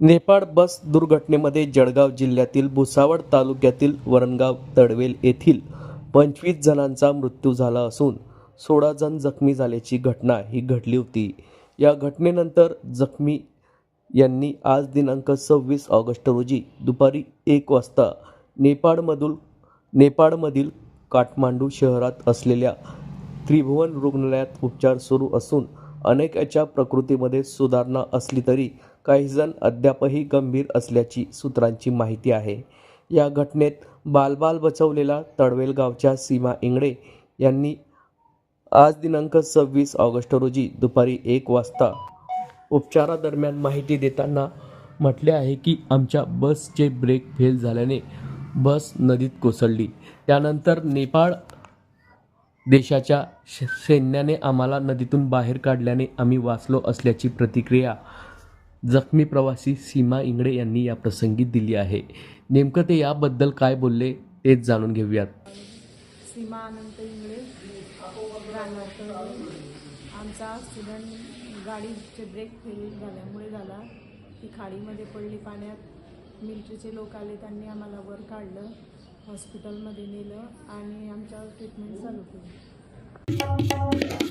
नेपाळ बस दुर्घटनेमध्ये जळगाव जिल्ह्यातील भुसावळ तालुक्यातील वरणगाव तडवेल येथील पंचवीस जणांचा मृत्यू झाला असून सोळा जण जखमी झाल्याची घटना ही घडली होती. या घटनेनंतर जखमी यांनी आज दिनांक सव्वीस ऑगस्ट रोजी दुपारी एक वाजता नेपाळमधून नेपाळमधील काठमांडू शहरात असलेल्या त्रिभुवन रुग्णालयात उपचार सुरू असून अनेकाच्या प्रकृतीमध्ये सुधारणा असली तरी काहीजण अद्यापही गंभीर असल्याची सूत्रांची माहिती आहे. या घटनेत बालबाल बचवलेला तडवेल गावच्या सीमा इंगडे यांनी आज दिनांक सव्वीस ऑगस्ट रोजी दुपारी एक वाजता उपचारादरम्यान माहिती देताना म्हटले आहे की आमच्या बसचे ब्रेक फेल झाल्याने बस नदीत कोसळली. त्यानंतर नेपाळ देशाच्या श- सैन्याने आम्हाला नदीतून बाहेर काढल्याने आम्ही वाचलो असल्याची प्रतिक्रिया जखमी प्रवासी सीमा इंगडे यांनी या प्रसंगी दिली आहे. नेमकं ते याबद्दल काय बोलले तेच जाणून घेऊयात. सीमा अनंत इंगळे आमचा स्टुडंट गाडीचे ब्रेक फेल झाल्यामुळे झाला. ती खाडीमध्ये पडली पाण्यात. मिलिटरीचे लोक आले त्यांनी आम्हाला वर काढलं. हॉस्पिटलमध्ये नेलं आणि आमच्यावर ट्रीटमेंट चालू केली.